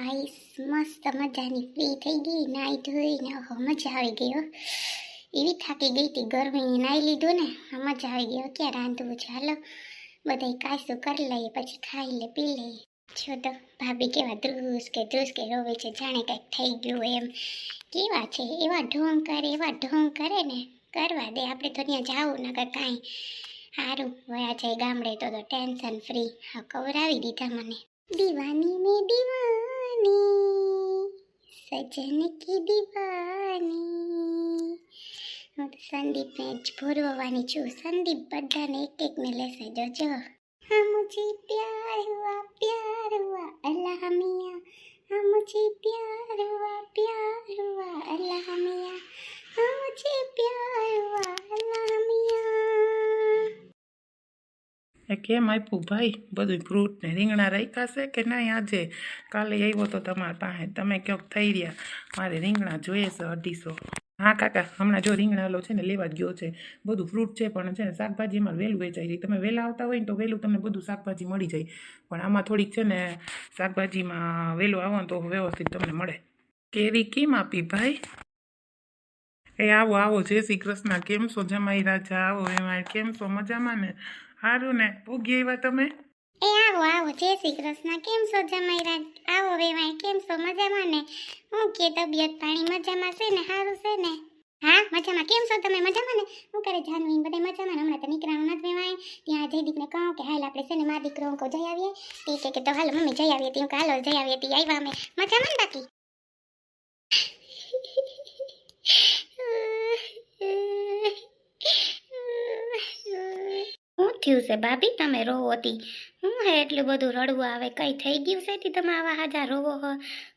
હાઈસ મસ્ત મજાની ફ્રી થઈ ગઈ, નાઈ ધોઈને ઓહો, મજા આવી હો. એવી થાકી ગઈ હતી ગરમી નાઈ લીધું ને મજા આવી ગઈ ક્યાં રાંધવું છે? હાલો, બધાય કાયસું કરી લઈએ, પછી ખાઈ લે, પી લઈએ. છો તો, ભાભી કેવા ધ્રુસ કે ધ્રુસ કે રોવે છે, જાણે કંઈક થઈ ગયું એમ. કેવા છે? એવા ઢોંગ કરે, એવા ઢોંગ કરે ને, કરવા દે. આપણે તો ત્યાં જાવું નકર કાંઈ સારું વયા જાય ગામડે તો તો ટેન્શન ફ્રી હા કવરાવી દીધા મને. દીવાની મેં દીવાની સજન કી દીવાની હું તો સંદીપને જ ભોરવવાની છું સંદીપ બધાને એક એકને લેશે જજો હા મુજે પ્યાર હુઆ પ્યાર હુઆ અલ્લાહ મિયા હા મુજે પ્યાર કેમ આપ્યું ભાઈ? બધું ફ્રૂટ ને રીંગણા રાખ્યા છે કે નહીં આજે? કાલે આવ્યો તો તમારા પાસે. તમે ક્યાંક થઈ રહ્યા. મારે રીંગણા જોઈએ છે અઢીસો. હા કાકા, હમણાં જો રીંગણાલો છે ને લેવા જ ગયો છે. બધું ફ્રૂટ છે પણ છે ને શાકભાજી અમારે વહેલું વેચાઈ જાય તમે વહેલા આવતા હોય ને તો વહેલું તમને બધું શાકભાજી મળી જાય. પણ આમાં થોડીક છે ને શાકભાજીમાં વહેલું આવો તો વ્યવસ્થિત તમને મળે. કેરી કેમ આપી ભાઈ? એ આવો આવો. જય શ્રી કૃષ્ણ. કેમ છો જમાઈ રાજા? આવો, એમાં કેમ છો? મજામાં ને? સારું ને, ઉગી આવ્યા તમે? એ આવો આવો, જય શ્રી કૃષ્ણ. કેમ છો જમાઈરાજ આવો વેવાય, કેમ છો? મજામાં ને? હું કે તબિયત પાણી મજામાં છે ને? સારું છે ને? હા, મજામાં. કેમ છો તમે? મજામાં ને? હું કરે જાનવી બધા મજામાં ને? હમણાં તો નીકળવાનું નથી વેવાય. ત્યાં જયદીપને કહું કે હાલ આપણે છે ને મારા દીકરો કહું જઈ આવીએ. તે કે કે તો હાલ મમ્મી જઈ આવીએ. તી હું હાલો, જઈ આવીએ. તી આવ્યા અમે. મજામાં ને બાકી શું થયું છે ભાભી? તમે રોવો તી. હું હે એટલું બધું રડવું આવે કઈ થઈ ગયું છે તમે આવા હાજા રોવો હો?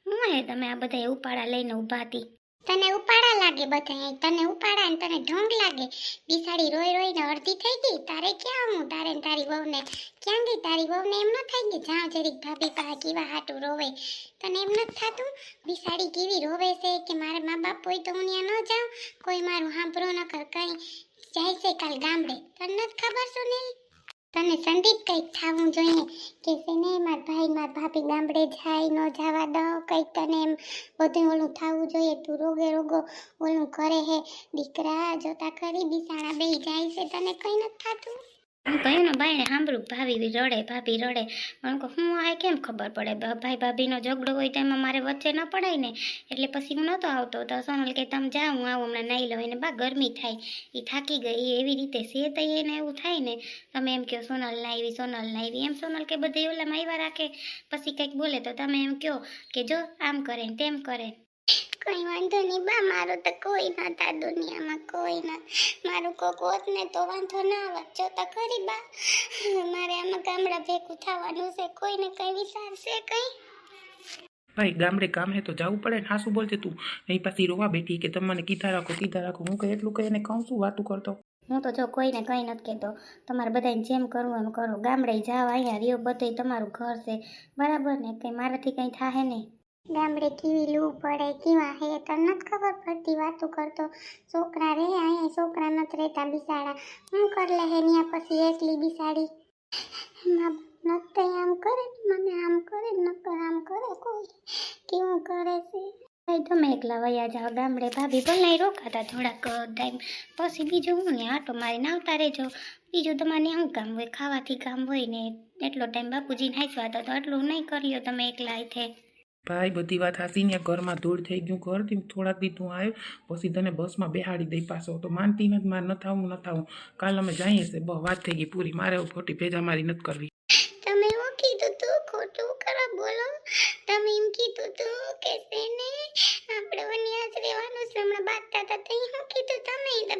હું હે તમે આ બધા ઉપાડા લઈને ઊભા હતી તને ઉપાડા લાગે બધા તને ઉપાડા ને તને ઢોંગ લાગે? બિસાડી રોઈ રોઈને અડધી થઈ ગઈ? તારે ક્યાં હું તારે ને તારી વહુને ક્યાં ગઈ? તારી વહુને એમ ન થઈ ગઈ જા જરીક ભાભી પા કેવા હાટું રોવે? તને એમ નથી થતું? બિસાડી કેવી રોવે છે કે મારા મા બાપ હોય તો હું ત્યાં ન જાઉં? કોઈ મારું હાંભરો ન કર, કઈ જાય છે કાલ ગામડે. તને નથી ખબર સુનિલ? તને સંદીપ કંઈક થવું જોઈએ કે છે ને માર ભાઈ, માર ભાભી ગામડે જાય, ન જવા દો, કંઈક તને એમ બધું ઓલું થવું જોઈએ. તું રોગે રોગો ઓલું કરે હે. દીકરા જોતા ખરી, બિસાણા બે જાય છે. તને કંઈ નથી થતું? હું કહ્યું ને બાઈને સાંભળું? ભાભી રડે ભાભી રડે. પણ કહું, હું આ કેમ ખબર પડે? ભાઈ ભાભીનો ઝઘડો હોય તો એમાં મારે વચ્ચે ન પડાય ને? એટલે પછી હું નહોતો આવતો. તો સોનલ કે તમે જાઓ, હું આવું હમણાં નાહી લઉં. એને બા ગરમી થાય. એ થાકી ગઈ. એવી રીતે સે તૈયે એને એવું થાય ને. તમે એમ કહો, સોનલ નાવી સોનલ નાવી એમ સોનલ કે બધે ઓલામાં આવ્યા રાખે. પછી કંઈક બોલે તો તમે એમ કહો કે, જો આમ કરે ને તેમ કરે કઈ વાંધો નહીં બા મારું તો કોઈ નતા દુનિયામાં કોઈ ના. મારું કોક હોત ને તો વાંધો ના આવત જો તો ખરી બા. મારે આમાં ગામડા ભેગું થવાનું છે કોઈને કઈ વિચારશે કઈ? ભાઈ ગામડે કામ હે તો જવું પડે ને હા શું બોલશે તું. અહીં પાછી રોવા બેઠી કે તમે મને કીધા રાખો કીધા રાખો. હું કઈ એટલું કહીને કહું છું વાતું કરતો? હું તો જો કોઈને કંઈ નથી કહેતો. તમારે બધાને જેમ કરવું એમ કરો. ગામડે જાઓ અહીંયા રહ્યો બધું તમારું ઘર છે. બરાબર ને? કંઈ મારાથી કંઈ થાય નહીં. ગામડે કેવી લૂ પડે, કેવા હે, તને નથી ખબર પડતી વાતો કરતો. છોકરા રે અહીંયા, છોકરા નથી રહેતા બિસાડા. હું કર લે હે, ન્યા પછી એકલી બિસાડી. મા નથી આમ કરે મને, આમ કરે ન નકર આમ કરે કોઈ. કેવું કરે છે? ભાઈ, તમે એકલા વયા જાઓ ગામડે. ભાભી ભલે રોકાતા થોડાક ટાઈમ પછી બીજું હું ને આટો મારીને આવતા રહેજો. બીજું તમારે શું કામ હોય, ખાવાથી કામ હોય ને. એટલો ટાઈમ બાપુજીને હાંચવા તો એટલું નહીં કર્યો તમે એકલા અહીંથી ભાઈ, બધી વાત હાસી ને, ઘરમાં ધૂળ થઈ ગયું ઘરથી થોડાક દી તું આવ્યો પછી તને બસમાં બેહાડી દઈ પાછો. તો માનતી નથી, મારે ન થવું ન થવું કાલ અમે જઈએ છે બહુ વાત થઈ ગઈ પૂરી. મારે ખોટી ભેજા મારી નથી કરવી. તમે એવું કીધું તું, ખોટું કરો, બોલો. તમે એમ કીધું તું કે તેને આપણે વન્યાસ રહેવાનું છે. હમણાં બાંધતા હતા તો શું કીધું તમે? તો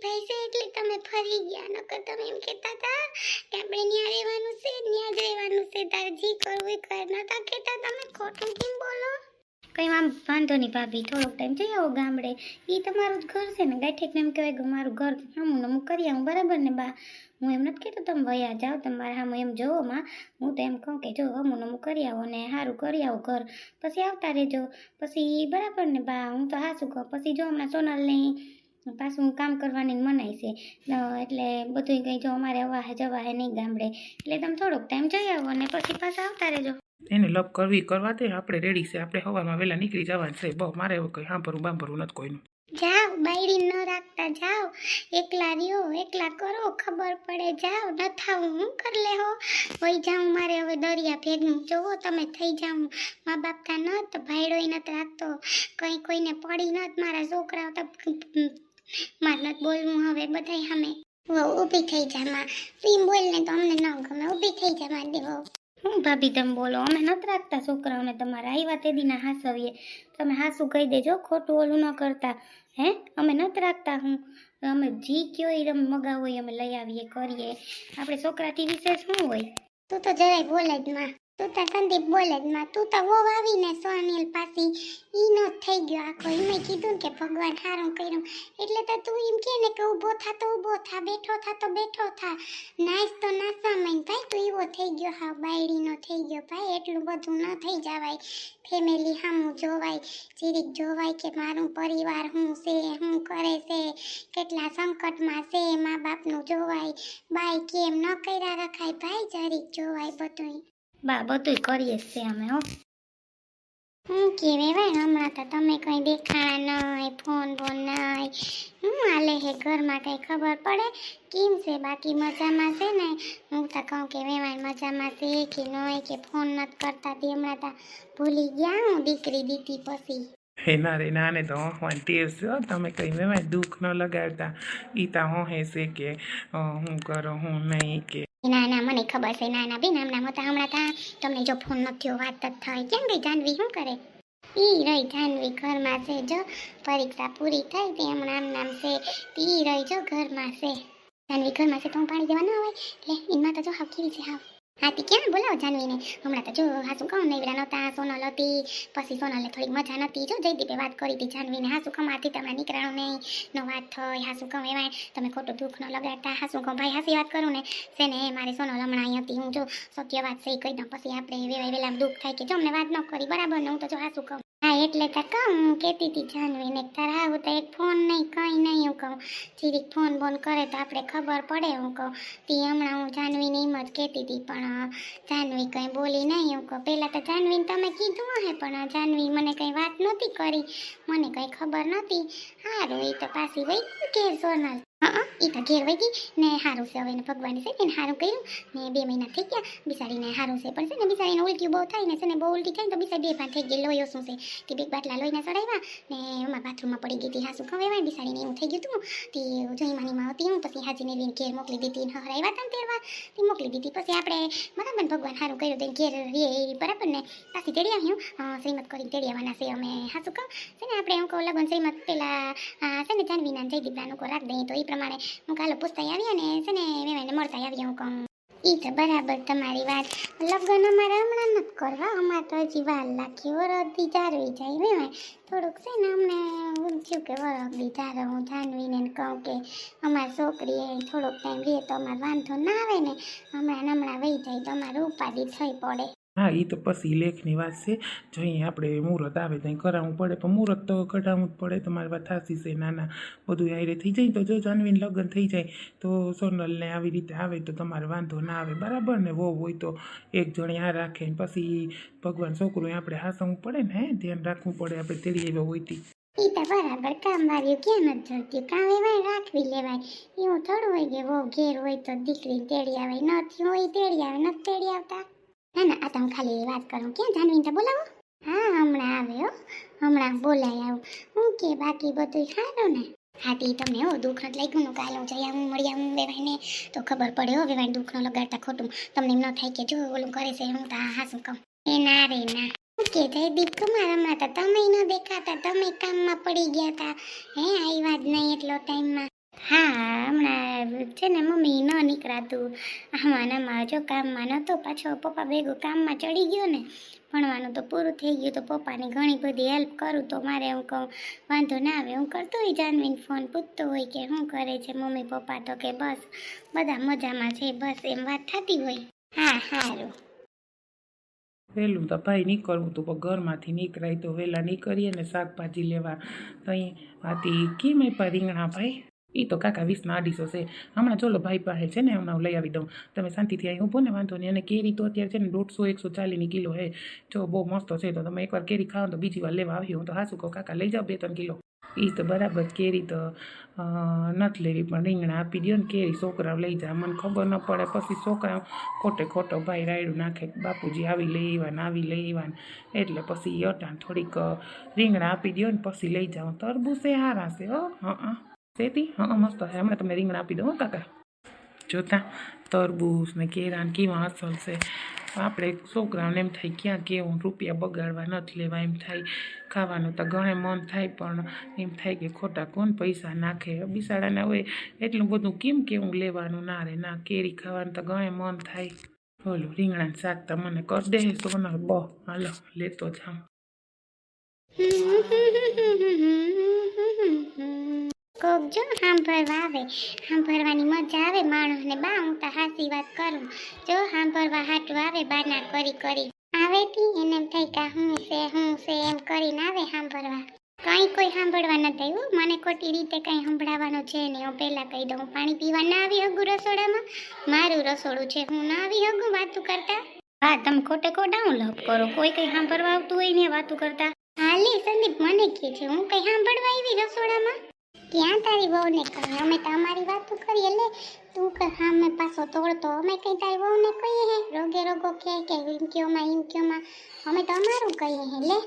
સંદીપભાઈ છે એટલે તમે ફરી ગયા. નકર તમે એમ કહેતા હતા કે આપણે ન્યા રહેવાનું છે, ન્યા જ રહેવાનું છે. તારે જે કરવું કર. નતા કહેતા તમે ખોટું કેમ બોલો? કંઈ આમ વાંધો નહીં ભાભી, થોડોક ટાઈમ જઈ આવો ગામડે. એ તમારું જ ઘર છે ને ગાંઠેકને એમ કહેવાય કે મારું ઘર હમું નમું કરી આવું, બરાબર ને બા? હું એમ નથી કહેતો તમે વયા જાઓ તમારે સામે એમ જોવો માં. હું તો એમ કહું કે જો અમુન નમું કરી આવો ને સારું કરી આવો ઘર. પછી આવતા રહેજો. પછી બરાબર ને બા, હું તો હાસું કહું. પછી જો હમણાં સોનલને પાછું કામ કરવાની મનાય છે. એટલે બધું કંઈ જો અમારે અવાહે જવાહે નહીં ગામડે. એટલે તમે થોડોક ટાઈમ જઈ આવો ને પછી પાછા આવતા રહેજો. એને લપ કરવી કરવા દે. આપણે રેડી છે. આપણે હવામાં વહેલા નીકળી જવાનું છે. બહુ મારે એવું કંઈ સાંભળવું બાંભરવું નથી કોઈનું. જાઓ બાયડી ન રાખતા જાઓ. એકલા રહ્યો એકલા કરો. ખબર પડે જાઓ. ન થાવું હું કર લેહો વહી જાઉં મારે હવે દરિયા ભેગું. જોવો તમે થઈ જાઉં. મા બાપ ન નત ભાઈડોય નથી રાખતો. કંઈ કોઈને પડી નત મારા છોકરાઓ તો મારે નથી બોલવું હવે બધાય સામે. વહુ ઊભી થઈ જા માં. પ્રીમ બોલને તો અમને ન ગમે. ઊભી થઈ જા માં દેવો. હું ભાભી તમે બોલો? અમે નથી રાખતા છોકરાઓને તમારા આવ્યા તે દીના હાસવીએ. તમે હાસું કહી દેજો ખોટું ઓલું ન કરતા. હે? અમે નથી રાખતા હું. અમે જી કયો એ તમે મગાવો અમે લઈ આવીએ કરીએ. આપણે છોકરાથી વિશેષ શું હોય? તું તો જરાય બોલે જ માં તું તો સંદીપ બોલે જ માં. તું તો વહુ આવીને સોનિલ પાસી ઈનો જ થઈ ગયો આખો. એમે કીધું કે ભગવાન હારું કર્યું. એટલે તો તું એમ કે ને કે ઊભો થા તો ઊભો થા, બેઠો થા તો બેઠો થા. નાસ તો નાસવા માંડ ભાઈ, તું એવો થઈ ગયો હા બાયડીનો થઈ ગયો ભાઈ. એટલું બધું ન થઈ જવાય. ફેમિલી સામું જોવાય, જીરીક જોવાય કે મારું પરિવાર હું છે, હું કરે છે, કેટલા સંકટમાં છે, મા બાપનું જોવાય. બાય કેમ ન કર્યા રખાય ભાઈ, જરીક જોવાય બધુંય. બા બધુંય કરીએ જ છે અમે હો. હું કે વેવાય હમણાં તો તમે કઈ દેખાણા નહીં ફોન બોન નહીં હું હાલે હે ઘરમાં કઈ ખબર પડે? કેમ છે? બાકી મજામાં છે ને? હું તો કહું કે વેવાય મજામાં છે કે નહીં કે ફોન નથી કરતા તે હમણાં તો ભૂલી ગયા હું દીકરી દીધી પછી. એના રે નાને તો હું ટેવ છો તમે કંઈ મેં દુઃખ ન લગાડતા. ઈ તા હે છે કે હું કરો હું નહીં કે. મને ખબર છે, નાના ના બેન, હમણાં હતા હમણાં તા તમને જો ફોન થયો, વાત જ થાય. કેમ ગઈ જાનવી, શું કરે? ઈ રહી જાનવી ઘરમાં છે, જો પરીક્ષા પૂરી થઈ તે હમણાં આમ નામ છે, ઈ રહી જો ઘરમાં છે. જાનવી ઘરમાં છે તો પાણી દેવા ન હોય? એટલે એમાં તો જો હાવ કેવી છે હાવ. હા, તી ક્યાં બોલાવો જાનવીને? હમણાં તો જો હાસુ કહું નૈવડા નહોતા સોનલ હતી, પછી સોનલને થોડીક મજા નહોતી. જો જયદીપે વાત કરી હતી જાનવીને, હાસુ આથી તમને નીકળાણું નહીં, નો વાત થઈ, હાસુ કહું એવા તમે ખોટું દુઃખ ન લગાડતા. હાસુ કહું ભાઈ, હાસી વાત કરું ને. છે મારી સોનલ હમણાં અહીં હતી, હું જો સત્ય વાત છે કહી દઉં. પછી આપણે વેવાય વેલા દુઃખ થાય કે જો અમને વાત ન કરી, બરાબર ને? હું તો જો હાસુ કહું હા, એટલે તો કહું હું કહેતી હતી જાનવીને, કે હા આવું તો એક ફોન નહીં, કંઈ નહીં, હું કહું. જીરીક ફોન બોન કરે તો આપણે ખબર પડે, હું કહું. તી હમણાં હું જાનવીને એમ જ કહેતી હતી, પણ જાનવી કંઈ બોલી નહીં, હું કહું. પહેલાં તો જાનવીને તમે કીધું હે, પણ જાનવી મને કંઈ વાત નહોતી કરી. મને કંઈ ખબર નહોતી. સારું એ તો પાછી વઈ ઘેર સોનલ હા એ તો ઘેર વઈ ગઈ. ને સારું છે, હવે એને ભગવાને છે એને સારું કર્યું. ને બે મહિના થઈ ગયા. બિસારીને સારું છે, પણ છે ને બિચારીને ઉલટી બહુ થાય ને છે ને બહુ ઉલટી થાય તો બિચારી બે ભાન થઈ ગઈ લોયો શું છે? તે બે બાટલા લોહીને ચડાવ્યા ને એમાં બાથરૂમમાં પડી ગઈ હતી હાસુ ખવેવાય બિસારીને એવું થઈ ગયું હતું. તે જઈમાનીમાં હતી હું, પછી હાજીને લઈને ઘેર મોકલી દીધી ને હરાવ્યા હતા ને તેરવા તે મોકલી દીધી, પછી આપણે બરાબર ભગવાન સારું કર્યું તેને ઘેર રે એ બરાબર ને પાછી તેડી આવ્યું શ્રીમત કરીને તેડી આવવાના છે અમે હાસુ કહું. છે ને આપણે એમ કહું, લગન શ્રીમત પેલા છે ને જાનવીના જયદીપના લોકો રાખ દઈએ તો એ પ્રમાણે હું કાલે પૂછતા આવી ને છે ને વેવાઈને મળતા આવી હું કહું. ઈ તો બરાબર તમારી વાત. લગ્ન અમારે હમણાં નથી કરવા. અમારે તો હજી વાર લાખી વરદી જારવી જાય વેવાય થોડુંક છે ને અમને ઊંચ્યું કે વરદી જારો હું જાનવીને કહું કે અમારી છોકરી એ થોડોક ટાઈમ રહે તો અમારે વાંધો ના આવે ને. હમણાં હમણાં વહી જાય તો અમારે ઉપાધિ થઈ પડે. હા એ તો પછી લેખની વાત છે. જો આપણે મુહૂર્ત આવે ત્યાં કરાવવું પડે. પણ મુહૂર્ત તો કઢાવવું જ પડે. તમારી વાત સાચી છે. નાના બધું આયરે થઈ જાય તો જો જાનવીને લગ્ન થઈ જાય તો સોનલને આવી રીતે આવે તો તમારે વાંધો ના આવે. બરાબર ને? વહુ હોય તો એક જણે આ રાખે ને પછી ભગવાન છોકરું આપણે હાસવું પડે ને, હે? ધ્યાન રાખવું પડે. આપણે તેડી આવ્યા હોય તી. ઈ તો બરાબર કામ વાળ્યું ક્યાં નથી જોડતી? કામ એવાય રાખવી લેવાય. એવું થોડું હોય કે વહુ ઘેર હોય તો દીકરી તેડી આવે. નથી હોય તેડી આવે. નથી તેડી આવતા? ના ના, આ તો હું ખાલી વાત કરું. ક્યાં જાનવીને તો બોલાવો? હા, હમણાં આવે હો હમણાં બોલાય આવું. હું કે બાકી બધું સારું ને? હા, તે તમને હો, દુઃખ નથી લાગ્યું નું? કાલે હું જઈ આવું, મળી આવું વેવાઈને. તો ખબર પડે હો દુઃખ ન લગાડતા ખોટું. તમને એમ ન થાય કે જો ઓલું કરે છે, હું તો હા શું કહું. એ ના રે, ના. કે જયદીપ કુમાર હમણાં તો તમે ન દેખાતા, તમે કામમાં પડી ગયા હતા હે આવ્યા જ નહીં એટલો ટાઈમમાં હા, હમણાં છે ને મમ્મી ન નીકળાતું. આમાં ને જો કામમાં નહોતો પાછો પપ્પા ભેગું કામમાં ચડી ગયો ને, ભણવાનું તો પૂરું થઈ ગયું તો પપ્પાની ઘણી બધી હેલ્પ કરું તો મારે હું કહું, વાંધો ના આવે, હું કરતો હોય જાનવીને ફોન પૂછતો હોય કે શું કરે છે મમ્મી, પપ્પા તો કે બસ, બધા મજામાં છે, બસ એમ વાત થતી હોય. હા સારું વહેલું તો ભાઈ નીકળવું તો ઘરમાંથી નીકળાય તો વહેલા નીકળીએ ને શાકભાજી લેવા. તો અહીં આથી કેમ આપ્યા રીંગણા ભાઈ? એ તો કાકા વીસના અઢીસો છે. હમણાં ચોલો ભાઈ પાસે છે ને, હમણાં હું લઈ આવી દઉં. તમે શાંતિથી અહીં ઊભો ને, વાંધો નહીં. અને કેરી તો અત્યારે છે ને, દોઢસો એકસો ચાલીસની કિલો હે જો બહુ મસ્ત છે, તો તમે એકવાર કેરી ખાઓ તો બીજી વાર લેવા આવી હું તો હાસું કહું, કાકા લઈ જાઓ બે ત્રણ કિલો. એ તો બરાબર કેરી તો નથી લેવી, પણ રીંગણા આપી દો ને, કેરી છોકરાઓ લઈ જા. મને ખબર ન પડે. પછી છોકરાઓ ખોટે ખોટો ભાઈ રાયડું નાખે. બાપુજી આવી લઈ આવ્યા ને, આવી લઈ આવ્યા ને. એટલે પછી અટાણ થોડીક રીંગણા આપી દો ને, પછી લઈ જાઓ. તરબૂચે હારા છે હો, હા. સેતી હા મસ્ત છે હમણાં તમે રીંગણા આપી દઉં કાકા જોતા તરબૂચ ને કેરા ને કેવા અસર છે આપણે છોકરાઓને એમ થાય ક્યાં કેવું રૂપિયા બગાડવા નથી લેવા એમ થાય ખાવાનું તો ઘણે મન થાય પણ એમ થાય કે ખોટા કોણ પૈસા નાખે બિસાડાના હોય એટલું બધું કેમ કેવું લેવાનું ના રે ના કેરી ખાવાનું તો ઘણે મન થાય બોલો રીંગણાનું શાક તો મને કરી દે સોના બહ હાલો લેતો જાઉં કોક જો સાંભળવા આવે, સાંભળવાની મજા આવે માણસને બા, હું તો હાસી વાત કરું. જો સાંભળવા હાટું આવે, બાના કરી કરી. આવે તી, એને એમ થાય કે હું છે હું છે, એમ કરીને આવે સાંભળવા. કઈ કોઈ સાંભળવા નથી થયું મને ખોટી રીતે કઈ સંભળાવવાનું છે નહીં. હું પહેલા કહી દઉં પાણી પીવા ના આવી હગું રસોડામાં? મારું રસોડું છે, હું ના આવી હગું વાતું કરતા? હા, તમે ખોટે ખોટા હું લપ કરો? કોઈ કઈ સાંભળવા આવતું હોય ને વાતું કરતા? હાલે સંદીપ, મને કે છે, હું કઈ સાંભળવા આવી રસોડામાં? ક્યાં તારી વહુને કહે અમે તો અમારી વાતો કરીએ, લે. તું કે મેં પાછો તોડતો અમે કઈ તારી વહુને કહીએ હે? રોગે રોગો કે કે, એમ કયોમાં એમ કયોમાં અમે તો અમારું કહીએ હે, લે.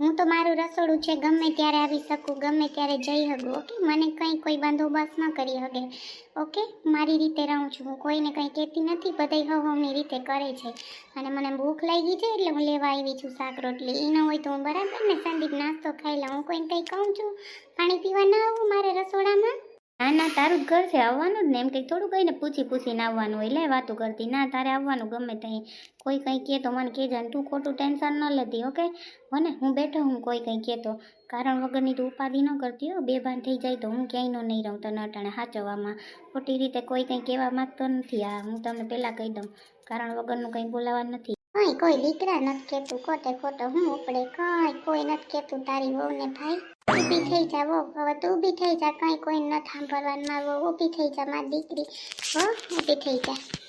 હું તો મારું રસોડું છે, ગમે ત્યારે આવી શકું, ગમે ત્યારે જઈ શકું ઓકે? મને કંઈ કોઈ બંદોબસ્ત ન કરી શકે ઓકે? મારી રીતે રહું છું, હું કોઈને કંઈ કહેતી નથી, બધાય હવની રીતે કરે છે. અને મને ભૂખ લાગી છે એટલે હું લેવા આવી છું શાક, રોટલી. એ ન હોય તો હું બરાબર ને સંદીપ નાસ્તો ખાઈ લઉં. હું કોઈને કંઈ કહું છું? પાણી પીવા ન આવું મારે રસોડામાં? ના ના, તારું ઘર છે આવવાનું જ ને. એમ કંઈક થોડું કહીને પૂછી પૂછીને આવવાનું હોય. લે, વાતું કરતી. ના, તારે આવવાનું ગમે ત્યાં કોઈ કંઈ કહે તો મને કહેજે ને તું ખોટું ટેન્શન ન લેતી, ઓકે? મને હું બેઠો હું કોઈ કંઈ કહેતો. કારણ વગરની તું ઉપાધિ ન કરતી, હો. બેભાન થઈ જાય તો હું ક્યાંય નહીં રહું તને અટાણે સાચવવામાં ખોટી રીતે કોઈ કંઈ કહેવા માંગતો નથી. આ હું તમને પહેલાં કહી દઉં. કારણ વગરનું કંઈ બોલાવા નથી. કઈ કોઈ દીકરા નથી કહેતું, ખોટે ખોટો હું ઉપડે, કઈ કોઈ નથી કહેતું, તારી વહુને ભાઈ. ઊભી થઈ જા વહુ, હવે તું ઊભી થઈ જા, કઈ કોઈ ન સાંભળવાનું માં વહુ ઊભી થઈ જા, મારી દીકરી. હો, ઊભી થઈ જા.